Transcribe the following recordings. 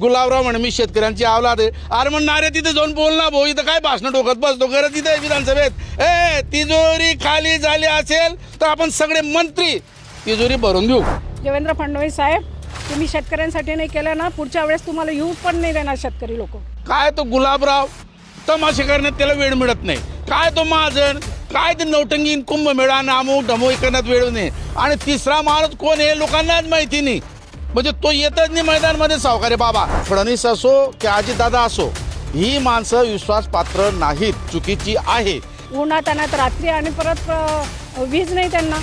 गुलाबराव म्हणे मी शेतकऱ्यांची आवलाद आहे. अरे म्हणणार अरे तिथे जाऊन बोल ना भाऊ. इथं काय भाषण ठोकत बसतो? खरं तिथे विधानसभेत. ए तिजोरी खाली झाली असेल तर आपण सगळे मंत्री तिजोरी भरून देऊ देवेंद्र फडणवीस साहेब तुम्ही शेतकऱ्यांसाठी नाही केलं ना पुढच्या वेळेस तुम्हाला येऊ पण नाही देणार शेतकरी लोक. काय तो गुलाबराव? तमाशे करण्यात त्याला वेळ मिळत नाही. काय तो महाजन? काय ते नौटंगी कुंभमेळा अमुक ढमोई करण्यात वेळ नाही. आणि तिसरा माणूस कोण आहे? लोकांनाच माहिती नाही. म्हणजे तो येतच नाही मैदानमध्ये सावकारे बाबा. फडणवीस असो की अजितदादा असो ही माणसं विश्वासपात्र नाहीत चुकीची आहे. उन्हात आणत रात्री आणि परत वीज नाही त्यांना.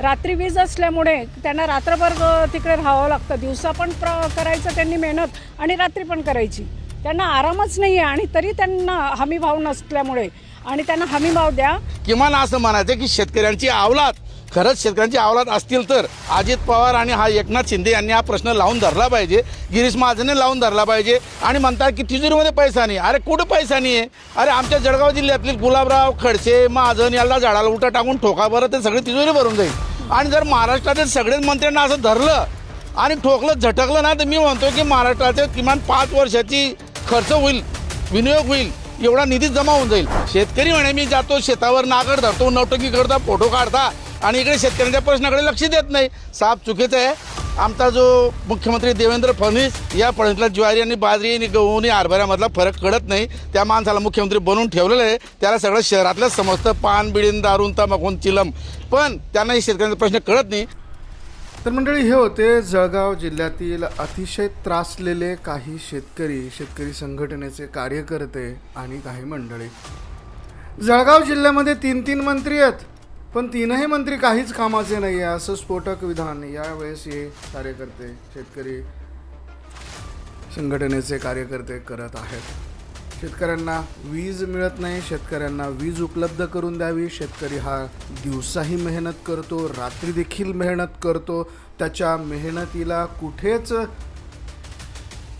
रात्री वीज असल्यामुळे त्यांना रात्रभर तिकडे राहावं लागतं. दिवसा पण प्र करायचं त्यांनी मेहनत आणि रात्री पण करायची. त्यांना आरामच नाही आहे आणि तरी त्यांना हमी भाव नसल्यामुळे. आणि त्यांना हमी भाव द्या. किमान असं म्हणायचं की शेतकऱ्यांची अवलाद खरंच शेतकऱ्यांची आवलात असतील तर अजित पवार आणि हा एकनाथ शिंदे यांनी हा प्रश्न लावून धरला पाहिजे. गिरीश महाजनने लावून धरला पाहिजे. आणि म्हणतात की तिजोरीमध्ये पैसा नाही. अरे कुठं पैसा नाही आहे अरे आमच्या जळगाव जिल्ह्यातील गुलाबराव खडसे महाजन याला झाडाला उठा टाकून ठोका बरं ते सगळी तिजोरी भरून जाईल. आणि जर महाराष्ट्रातील सगळेच मंत्र्यांना असं धरलं आणि ठोकलं झटकलं ना तर मी म्हणतो की महाराष्ट्राचे किमान पाच वर्षाची खर्च होईल विनियोग होईल एवढा निधी जमा होऊन जाईल. शेतकरी म्हणे मी जातो शेतावर नागड धरतो नौटंकी करता फोटो काढता आणि इकडे शेतकऱ्यांच्या प्रश्नाकडे लक्ष देत नाही. साफ चुकीचं आहे. आमचा जो मुख्यमंत्री देवेंद्र फडणवीस या फडणवीसला ज्वारी आणि बाजरी आणि गहू आणि हरभऱ्यामधला फरक कळत नाही. त्या माणसाला मुख्यमंत्री बनवून ठेवलेलं आहे. त्याला सगळं शहरातलं समजतं. पान बिडीन दारून तमाखून चिलम. पण त्यांना हे शेतकऱ्यांचा प्रश्न कळत नाही. तर मंडळी हे होते जळगाव जिल्ह्यातील अतिशय त्रासलेले काही शेतकरी शेतकरी संघटनेचे कार्यकर्ते आणि काही मंडळी. जळगाव जिल्ह्यामध्ये तीन तीन मंत्री आहेत. पण तीनही मंत्री काहीच कामाचे नाही आहे असं स्फोटक विधान यावेळेस हे कार्यकर्ते शेतकरी संघटनेचे कार्यकर्ते करत आहेत. शेतकऱ्यांना वीज मिळत नाही शेतकऱ्यांना वीज उपलब्ध करून द्यावी शेतकरी हा दिवसाही मेहनत करतो रात्री देखील मेहनत करतो त्याच्या मेहनतीला कुठेच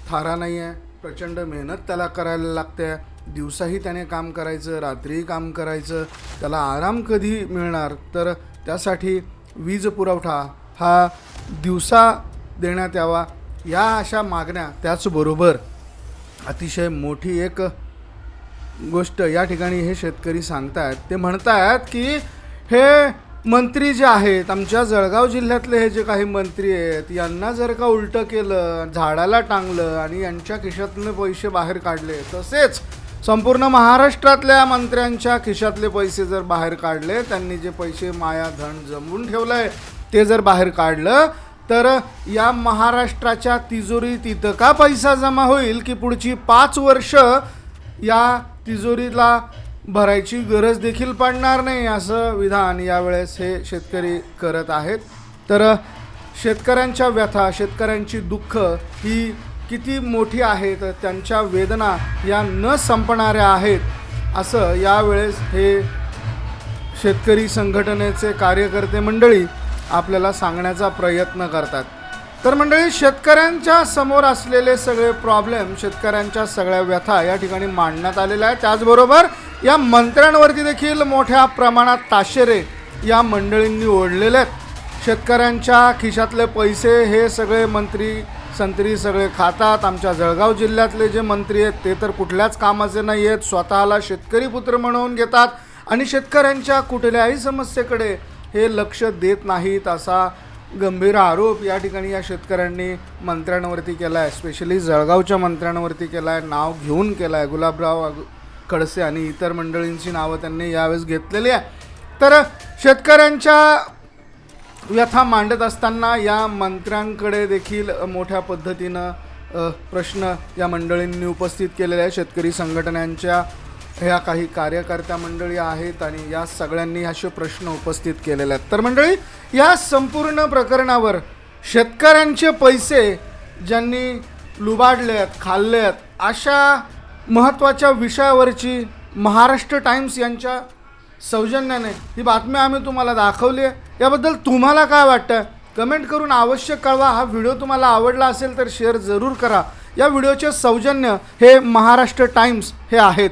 थारा नाही आहे प्रचंड मेहनत त्याला करायला लागते. दिवसाही त्याने काम करायचं रात्रीही काम करायचं त्याला आराम कधी मिळणार? तर त्यासाठी वीज पुरवठा हा दिवसा देण्यात यावा या अशा मागण्या त्याचबरोबर अतिशय मोठी एक गोष्ट या ठिकाणी हे शेतकरी सांगतायत. ते म्हणतायत की हे मंत्री जे आहेत आमच्या जळगाव जिल्ह्यातले हे जे काही मंत्री आहेत यांना जर का उलटं केलं झाडाला टांगलं आणि यांच्या खिशातले पैसे बाहेर काढले तसेच संपूर्ण महाराष्ट्रातल्या मंत्र्यांच्या खिशातले पैसे जर बाहेर काढले त्यांनी जे पैसे माया धन जमवून ठेवलं आहे ते जर बाहेर काढलं तर या महाराष्ट्राच्या तिजोरीत इतका पैसा जमा होईल की पुढची पाच वर्ष या तिजोरीला भरायची गरज देखील पडणार नाही असं विधान यावेळेस हे शेतकरी करत आहेत. तर शेतकऱ्यांच्या व्यथा शेतकऱ्यांची दुःख ही किती मोठी आहेत त्यांच्या वेदना या न संपणाऱ्या आहेत असं यावेळेस हे शेतकरी संघटनेचे कार्यकर्ते मंडळी आपल्याला सांगण्याचा प्रयत्न करतात. तर मंडळी शेतकऱ्यांच्या समोर असलेले सगळे प्रॉब्लेम शेतकऱ्यांच्या सगळ्या व्यथा या ठिकाणी मांडण्यात आलेल्या आहेत. त्याचबरोबर या मंत्र्यांवरती देखील मोठ्या प्रमाणात ताशेरे या मंडळींनी ओढलेले आहेत. शेतकऱ्यांच्या खिशातले पैसे हे सगळे मंत्री संत्री सगळे खातात. आमच्या जळगाव जिल्ह्यातले जे मंत्री आहेत ते तर कुठल्याच कामाचे नाही आहेत. स्वतःला शेतकरी पुत्र म्हणून घेतात. आणि शेतकऱ्यांच्या कुठल्याही समस्येकडे हे लक्ष देत नाहीत असा गंभीर आरोप या ठिकाणी या शेतकऱ्यांनी मंत्र्यांवरती केला आहे स्पेशली जळगावच्या मंत्र्यांवरती केला आहे नाव घेऊन केला आहे गुलाबराव खडसे आणि इतर मंडळींची नावं त्यांनी यावेळेस घेतलेली आहे. तर शेतकऱ्यांच्या व्यथा मांडत असताना या मंत्र्यांकडे देखील मोठ्या पद्धतीनं प्रश्न या मंडळींनी उपस्थित केलेले आहे शेतकरी संघटनांच्या ह्या काही कार्यकर्त्या मंडळी आहेत आणि या सगळ्यांनी असे प्रश्न उपस्थित केलेले आहेत. तर मंडळी या संपूर्ण प्रकरणावर शेतकऱ्यांचे पैसे ज्यांनी लुबाडले आहेत खाल्ले आहेत अशा महत्त्वाच्या विषयावरची महाराष्ट्र टाइम्स यांच्या सौजन्याने ही बातमी आम्ही तुम्हाला दाखवली आहे. याबद्दल तुम्हाला काय वाटतं? कमेंट करून आवश्यक कळवा. हा व्हिडिओ तुम्हाला आवडला असेल तर शेअर जरूर करा. या व्हिडिओचे सौजन्य हे महाराष्ट्र टाइम्स हे आहेत.